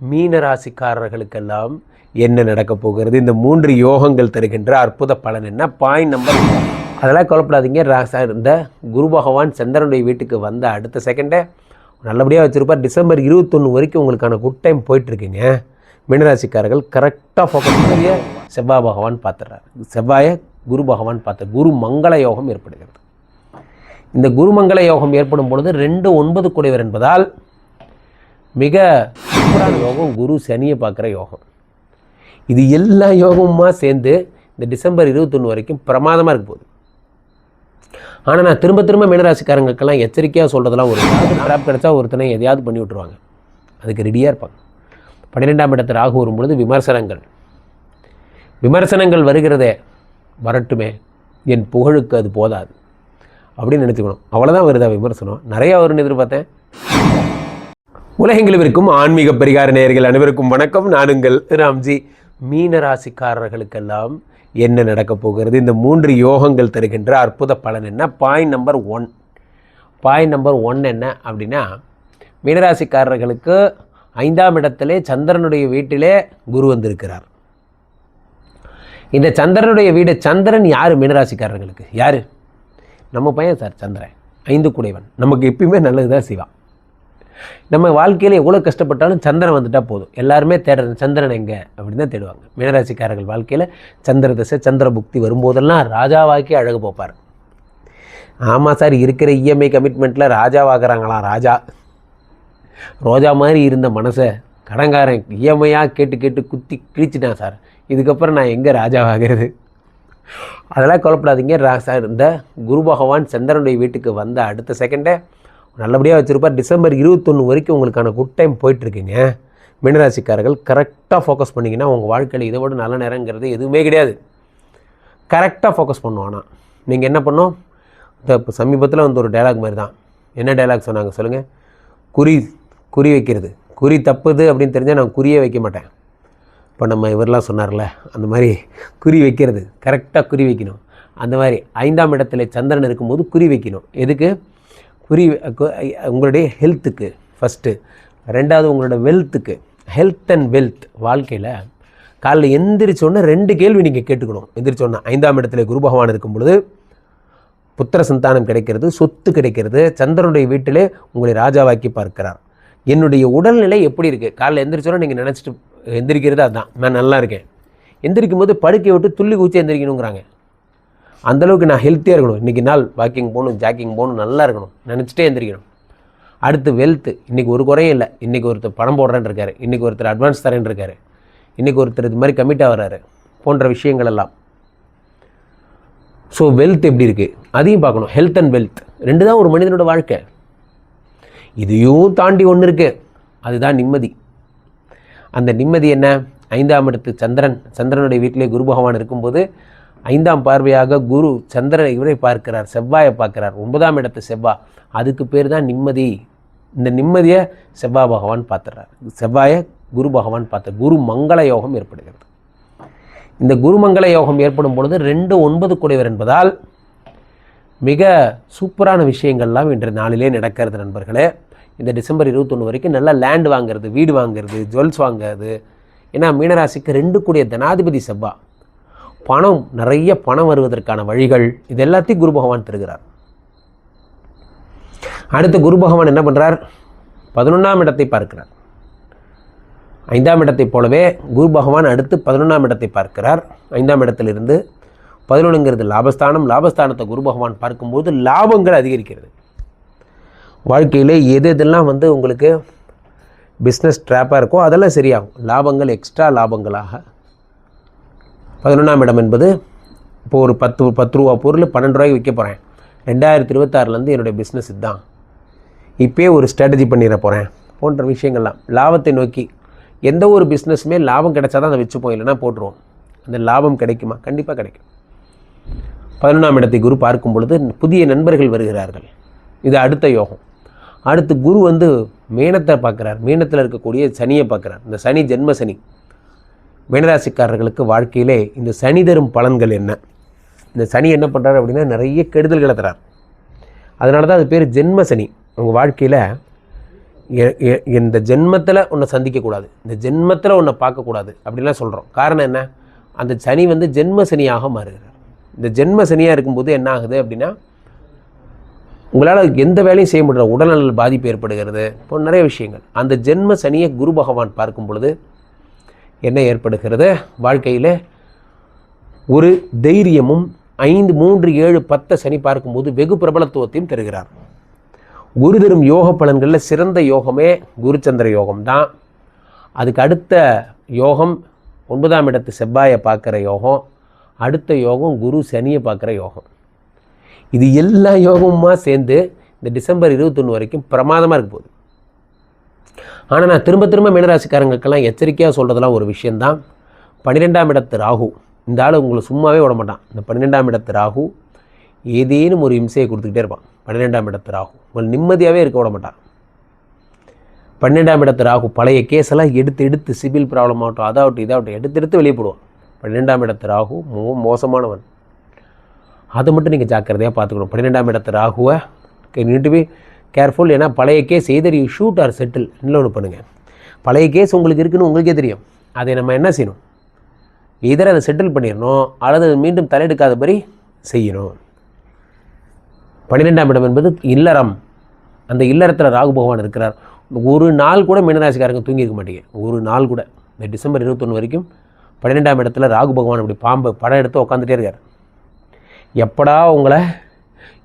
மீன ராசிக்காரர்களுக்கெல்லாம் என்ன நடக்க போகிறது? இந்த மூன்று யோகங்கள் தருகின்ற அற்புத பலன் என்ன? பாயிண்ட் நம்பர் அதெல்லாம் கவலைப்படாதீங்க. ராசா இந்த குரு பகவான் சந்திரனுடைய வீட்டுக்கு வந்த அடுத்த செகண்டை நல்லபடியாக வச்சுருப்பார். டிசம்பர் இருபத்தொன்று வரைக்கும் உங்களுக்கான குட் டைம் போயிட்டுருக்குங்க. மீனராசிக்காரர்கள் கரெக்டாக ஃபோக்கஸ் பண்ணி செவ்வாய் பகவான் பார்த்துறாரு செவ்வாயை குரு பகவான் பார்த்த குரு மங்கள யோகம் ஏற்படுகிறது. இந்த குருமங்கள யோகம் ஏற்படும் பொழுது ரெண்டு ஒன்பது குடைவர் என்பதால் மிக சூப்பரான யோகம் குரு சனியை பார்க்குற யோகம். இது எல்லா யோகமுமா சேர்ந்து இந்த டிசம்பர் இருபத்தொன்று வரைக்கும் பிரமாதமாக இருக்க போகுது. ஆனால் நான் திரும்ப திரும்ப மீனராசிக்காரங்களுக்கெல்லாம் எச்சரிக்கையாக சொல்கிறதெல்லாம் ஒரு ட்ராப் கிடச்சா ஒருத்தனை எதையாவது பண்ணி விட்ருவாங்க அதுக்கு ரெடியாக இருப்பாங்க. பன்னிரெண்டாம் இடத்து ராகு வரும்பொழுது விமர்சனங்கள். விமர்சனங்கள் வருகிறதே வரட்டுமே. என் புகழுக்கு அது போதாது. அப்படின்னு நினச்சிக்கணும். அவ்வளோதான் வருதா விமர்சனம்? நிறையா வரும்னு எதிர்பார்த்தேன். உலகெங்கிலும் இருக்கும் ஆன்மீக பரிகார நேயர்கள் அனைவருக்கும் வணக்கம். நான் உங்கள் ராம்ஜி. மீனராசிக்காரர்களுக்கெல்லாம் என்ன நடக்கப் போகிறது? இந்த மூன்று யோகங்கள் தருகின்ற அற்புத பலன் என்ன? Point number one point number one என்ன அப்படின்னா மீனராசிக்காரர்களுக்கு ஐந்தாம் இடத்திலே சந்திரனுடைய வீட்டிலே குரு வந்திருக்கிறார். இந்த சந்திரனுடைய வீடு சந்திரன் யார்? மீனராசிக்காரர்களுக்கு. யார்? நம்ம பையன் சார் சந்திரன். ஐந்து குடைவன். நமக்கு எப்பயுமே நல்லது தான் செய்வான் நம்ம வாழ்க்கையில் எவ்வளோ கஷ்டப்பட்டாலும் சந்திரன் வந்துட்டால் போதும். எல்லாருமே தேடுறது சந்திரன் எங்கே? அப்படின்னு தான் தேடுவாங்க. மீனராசிக்காரர்கள் வாழ்க்கையில் சந்திர தசை சந்திர புக்தி வரும்போதெல்லாம் ராஜாவாக்கி அழகு போப்பார் ஆமாம் சார் இருக்கிற இஎம்ஐ கமிட்மெண்ட்டில் ராஜாவாக்குறாங்களாம் ராஜா ரோஜா. மாதிரி இருந்த மனசை கடங்காரன் இஎம்ஐயாக கேட்டு கேட்டு குத்தி கிழிச்சிட்டான் சார். இதுக்கப்புறம் நான் எங்கே ராஜாவாகிறது அதெல்லாம் கவலைப்படாதீங்க. ரா- சார் இந்த குரு பகவான் சந்திரனுடைய வீட்டுக்கு வந்த அடுத்த செகண்டை நல்லபடியாக வச்சுருப்பார். டிசம்பர் இருபத்தொன்று வரைக்கும் உங்களுக்கான குட் டைம் போயிட்டுருக்குங்க. மீனராசிக்காரர்கள் கரெக்டாக ஃபோக்கஸ் பண்ணிங்கன்னா உங்கள் வாழ்க்கையில் இதை விட நல்ல நேரங்கிறது எதுவுமே கிடையாது. கரெக்டாக ஃபோக்கஸ் பண்ணும். ஆனால் நீங்கள் என்ன பண்ணோம் இந்த இப்போ சமீபத்தில் வந்து ஒரு டைலாக் மாதிரி தான். என்ன டைலாக் சொன்னாங்க சொல்லுங்கள் குறி குறி வைக்கிறது. குறி தப்புது அப்படின்னு தெரிஞ்சால் நான் குறியே வைக்க மாட்டேன். இப்போ நம்ம இவரெலாம் சொன்னார்ல அந்த மாதிரி குறி வைக்கிறது. கரெக்டாக குறி வைக்கணும். அந்த மாதிரி ஐந்தாம் இடத்துல சந்திரன் இருக்கும்போது குறி வைக்கணும். எதுக்கு? குறி உங்களுடைய ஹெல்த்துக்கு ஃபஸ்ட்டு ரெண்டாவது உங்களோட வெல்த்துக்கு ஹெல்த் அண்ட் வெல்த் வாழ்க்கையில் காலைல எந்திரிச்சோன்னே ரெண்டு கேள்வி நீங்கள் கேட்டுக்கணும். எந்திரிச்சோன்னே ஐந்தாம் இடத்துல குரு பகவான் இருக்கும் பொழுது புத்திர சந்தானம் கிடைக்கிறது சொத்து கிடைக்கிறது. சந்திரனுடைய வீட்டிலே உங்களை ராஜாவாக்கி பார்க்கிறார். என்னுடைய உடல்நிலை எப்படி இருக்குது காலைல எந்திரிச்சோன்னா நீங்கள் நினச்சிட்டு எந்திரிக்கிறது அதுதான் நான் நல்லா இருக்கேன். எந்திரிக்கும் போது படுக்கை விட்டு துள்ளி குச்சி எந்திரிக்கணுங்கிறாங்க. அந்தளவுக்கு நான் ஹெல்த்தியாக இருக்கணும். இன்றைக்கி நாள் வாக்கிங் போகணும் ஜாக்கிங் போகணும் நல்லா இருக்கணும். நினச்சிட்டே எந்திரிக்கணும். அடுத்து வெல்த்து இன்றைக்கி ஒரு குறையும் இல்லை. இன்றைக்கி ஒருத்தர் பணம் போடுறேன்னு இருக்காரு. இன்றைக்கி ஒருத்தர் அட்வான்ஸ் தரேன்னு இருக்காரு. இன்றைக்கி ஒருத்தர் இது மாதிரி கமிட் ஆகிறாரு. போன்ற விஷயங்கள் எல்லாம். ஸோ வெல்த் எப்படி இருக்குது அதையும் பார்க்கணும். ஹெல்த் அண்ட் வெல்த் ரெண்டு தான் ஒரு மனிதனோட வாழ்க்கை. இதையும் தாண்டி ஒன்று இருக்குது அதுதான் நிம்மதி. அந்த நிம்மதி என்ன? ஐந்தாம் இடத்து சந்திரன். சந்திரனுடைய வீட்டிலே குரு பகவான் இருக்கும்போது ஐந்தாம் பார்வையாக குரு சந்திரனை இவரை பார்க்கிறார் செவ்வாயை பார்க்கிறார். ஒன்பதாம் இடத்து செவ்வா. அதுக்கு பேர் தான் நிம்மதி. இந்த நிம்மதியை செவ்வாய் பகவான் பார்த்துறார் செவ்வாயை குரு பகவான் பார்த்த குரு மங்கள யோகம் ஏற்படுகிறது. இந்த குருமங்கள யோகம் ஏற்படும் பொழுது ரெண்டு ஒன்பது குடைவர் என்பதால் மிக சூப்பரான விஷயங்கள்லாம் இன்று நாளிலே நடக்கிறது நண்பர்களே. இந்த டிசம்பர் இருபத்தொன்று வரைக்கும் நல்லா லேண்ட் வாங்குறது வீடு வாங்குறது ஜுவல்ஸ் வாங்குறது. ஏன்னா மீனராசிக்கு ரெண்டு கூடிய தனாதிபதி செவ்வா. பணம் நிறைய பணம் வருவதற்கான வழிகள் இது எல்லாத்தையும் குரு பகவான் தருகிறார். அடுத்து குரு பகவான் என்ன பண்ணுறார் பதினொன்றாம் இடத்தை பார்க்கிறார். ஐந்தாம் இடத்தைப் போலவே குரு பகவான் அடுத்து பதினொன்றாம் இடத்தை பார்க்கிறார். ஐந்தாம் இடத்திலிருந்து பதினொன்றுங்கிறது லாபஸ்தானம். லாபஸ்தானத்தை குரு பகவான் பார்க்கும்போது லாபங்கள் அதிகரிக்கிறது. வாழ்க்கையில் எது எதெல்லாம் வந்து உங்களுக்கு பிஸ்னஸ் ட்ராப்பாக இருக்கோ அதெல்லாம் சரியாகும். லாபங்கள் எக்ஸ்ட்ரா லாபங்களாக பதினொன்றாம் இடம் என்பது இப்போ ஒரு பத்து பத்து ரூபா பொருள் பன்னெண்டு ரூபாய்க்கு விற்க போகிறேன் ரெண்டாயிரத்தி இருபத்தாறுலேருந்து என்னுடைய பிஸ்னஸ் இதுதான். இப்போயே ஒரு ஸ்ட்ராட்டஜி பண்ணிட போகிறேன் போன்ற விஷயங்கள்லாம். லாபத்தை நோக்கி எந்த ஒரு பிஸ்னஸுமே லாபம் கிடைச்சா தான் அதை வச்சுப்போம் இல்லைன்னா போட்டுருவோம். அந்த லாபம் கிடைக்குமா? கண்டிப்பாக கிடைக்கும். பதினொன்றாம் இடத்தை குரு பார்க்கும் பொழுது புதிய நண்பர்கள் வருகிறார்கள். இது அடுத்த யோகம். அடுத்து குரு வந்து மீனத்தை பார்க்குறார். மீனத்தில் இருக்கக்கூடிய சனியை பார்க்குறார். இந்த சனி ஜென்ம சனி. மீனராசிக்காரர்களுக்கு வாழ்க்கையிலே இந்த சனி தரும் பலன்கள் என்ன? இந்த சனி என்ன பண்ணுறாரு அப்படின்னா நிறைய கெடுதல்களை தரார். அதனால தான் அது பேர் ஜென்ம சனி. உங்கள் வாழ்க்கையில் எ- எ- இந்த ஜென்மத்தில் உன்னை சந்திக்கக்கூடாது இந்த ஜென்மத்தில் உன்னை பார்க்கக்கூடாது அப்படின்லாம் சொல்கிறோம் காரணம் என்ன? அந்த சனி வந்து ஜென்ம சனியாக மாறுகிறார். இந்த ஜென்ம சனியாக இருக்கும்போது என்ன ஆகுது அப்படின்னா உங்களால் எந்த வேலையும் செய்ய முடியல. உடல்நல பாதிப்பு ஏற்படுகிறது. இப்போ நிறைய விஷயங்கள். அந்த ஜென்ம சனியை குரு பகவான் பார்க்கும் பொழுது என்ன ஏற்படுகிறது? வாழ்க்கையில் ஒரு தைரியமும் ஐந்து மூன்று ஏழு பத்தை சனி பார்க்கும்போது வெகு பிரபலத்துவத்தையும் தருகிறார். குரு தரும் யோக பலன்களில் சிறந்த யோகமே குருச்சந்திர யோகம் தான் அதுக்கு அடுத்த யோகம் ஒன்பதாம் இடத்து செவ்வாயை பார்க்குற யோகம் அடுத்த யோகம் குரு சனியை பார்க்குற யோகம். இது எல்லா யோகமுமா சேர்ந்து இந்த டிசம்பர் இருபத்தொன்று வரைக்கும் பிரமாதமாக இருக்க போகுது. ஆனால் நான் திரும்ப திரும்ப மீனராசிக்காரங்களுக்கெல்லாம் எச்சரிக்கையாக சொல்கிறதுலாம் ஒரு விஷயந்தான் பன்னிரெண்டாம் இடத்து ராகு. இந்த ஆள் உங்களை சும்மாவே விட மாட்டான். இந்த பன்னிரெண்டாம் இடத்து ராகு ஏதேனும் ஒரு இம்சையை கொடுத்துக்கிட்டே இருப்பான். பன்னிரெண்டாம் இடத்து ராகு. உங்களை நிம்மதியாகவே இருக்க விட மாட்டான். பன்னெண்டாம் இடத்து ராகு பழைய கேஸெல்லாம் எடுத்து எடுத்து சிவில் ப்ராப்ளம் ஆகட்டும் அதாகட்டும் இதாகட்டும் எடுத்து எடுத்து வெளியே போடுவான். பன்னெண்டாம் இடத்து ராகு மோ மோசமானவன். அதை மட்டும் நீங்கள் ஜாக்கிரதையாக பார்த்துக்கணும். பன்னிரெண்டாம் இடத்து ராகுவை நீட்டு போய் கேர்ஃபுல் ஏன்னா பழைய case either you should or settle இன்னொன்று பண்ணுங்கள் பழைய கேஸ் உங்களுக்கு இருக்குன்னு உங்களுக்கே தெரியும். அதை நம்ம என்ன செய்யணும்? இதர் அதை செட்டில் பண்ணிடணும் அல்லது அது மீண்டும் தலையெடுக்காதபடி செய்யணும். பன்னிரெண்டாம் இடம் என்பது இல்லறம். அந்த இல்லறத்தில் ராகு பகவான் இருக்கிறார். ஒரு நாள் கூட மீனராசிக்காரங்க தூங்கியிருக்க மாட்டேங்க. ஒரு நாள் கூட. இந்த டிசம்பர் இருபத்தொன்று வரைக்கும் பன்னிரெண்டாம் இடத்துல ராகு பகவான் அப்படி பாம்பு படம் எடுத்து உட்காந்துட்டே இருக்கார். எப்படா உங்களை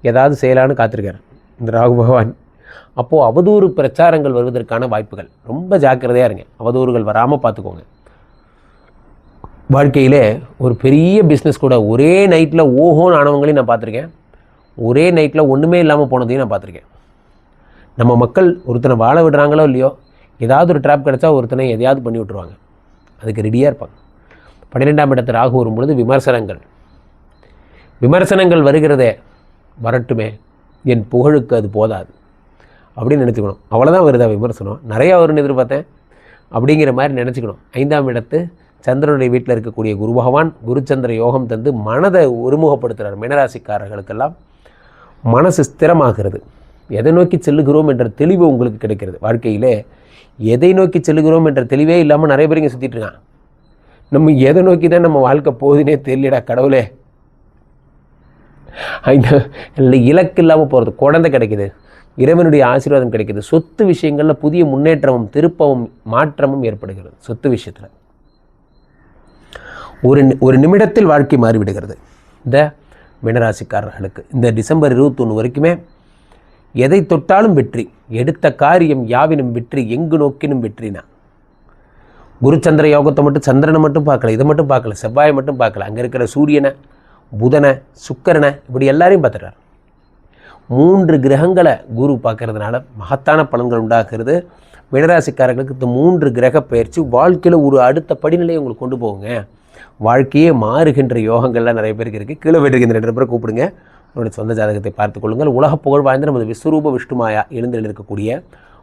ஏதாவது செய்யலான்னு காத்திருக்கார். இந்த ராகு பகவான். அப்போது அவதூறு பிரச்சாரங்கள் வருவதற்கான வாய்ப்புகள். ரொம்ப ஜாக்கிரதையாக இருங்க. அவதூறுகள் வராமல் பார்த்துக்கோங்க வாழ்க்கையிலே ஒரு பெரிய பிஸ்னஸ் கூட ஒரே நைட்டில் ஓஹோன்னு ஆனவங்களையும் நான் பார்த்துருக்கேன் ஒரே நைட்டில் ஒன்றுமே இல்லாமல் போனதையும் நான் பார்த்துருக்கேன் நம்ம மக்கள் ஒருத்தனை வாழ விடுறாங்களோ இல்லையோ ஏதாவது ஒரு ட்ராப் கிடச்சா ஒருத்தனை எதையாவது பண்ணி விட்ருவாங்க அதுக்கு ரெடியாக இருப்பாங்க. பன்னிரெண்டாம் இடத்து ராகு வரும் பொழுது விமர்சனங்கள். விமர்சனங்கள் வருகிறதே வரட்டுமே. என் புகழுக்கு அது போதாது. அப்படின்னு நினச்சிக்கணும். அவ்வளோதான் வருதா விமர்சனம். நிறையா வரும்னு எதிர்பார்த்தேன். அப்படிங்கிற மாதிரி நினச்சிக்கணும். ஐந்தாம் இடத்து சந்திரனுடைய வீட்டில் இருக்கக்கூடிய குரு பகவான் குருச்சந்திர யோகம் தந்து மனதை ஒருமுகப்படுத்துகிறார் மினராசிக்காரர்களுக்கெல்லாம். மனசு ஸ்திரமாகிறது. எதை நோக்கி செல்லுகிறோம் என்ற தெளிவு உங்களுக்கு கிடைக்கிறது. வாழ்க்கையிலே எதை நோக்கி செல்லுகிறோம் என்ற தெளிவே இல்லாமல் நிறைய பேர் இங்கே சுற்றிட்டு இருக்கான் நம்ம எதை நோக்கி தான் நம்ம வாழ்க்கை போகுதுன்னே தெரியலடா கடவுளே. இல்லை இலக்கு இல்லாமல் போகிறது குழந்தை கிடைக்குது இறைவனுடைய ஆசீர்வாதம் கிடைக்குது. சொத்து விஷயங்களில் புதிய முன்னேற்றமும் திருப்பமும் மாற்றமும் ஏற்படுகிறது. சொத்து விஷயத்தில். ஒரு நி- ஒரு நிமிடத்தில் வாழ்க்கை மாறிவிடுகிறது. இந்த மினராசிக்காரர்களுக்கு இந்த டிசம்பர் இருபத்தொன்று வரைக்குமே எதை தொட்டாலும் வெற்றி எடுத்த காரியம் யாவினும் வெற்றி எங்கு நோக்கினும் வெற்றினா குருச்சந்திர யோகத்தை மட்டும் சந்திரனை மட்டும் பார்க்கல இதை மட்டும் பார்க்கல செவ்வாயை மட்டும் பார்க்கல. அங்கே இருக்கிற சூரியனை புதனை சுக்கரனை இப்படி எல்லாரையும் பார்த்துறாரு மூன்று கிரகங்களை குரு பார்க்கறதுனால மகத்தான பலன்கள் உண்டாக்குறது. மீனராசிக்காரர்களுக்கு இந்த மூன்று கிரக பயிற்சி வாழ்க்கையில் ஒரு அடுத்த படிநிலையை உங்களுக்கு கொண்டு போகுங்க. வாழ்க்கையே மாறுகின்ற யோகங்கள்லாம் நிறைய பேருக்கு இருக்குது கீழே வீட்டுக்கு இந்த ரெண்டு பேரை கூப்பிடுங்க. உங்களுடைய சொந்த ஜாதகத்தை பார்த்துக்கொள்ளுங்கள் உலக புகழ் வாய்ந்த நமது விஸ்வரூப விஷ்ணுமாயா எழுந்தில் இருக்கக்கூடிய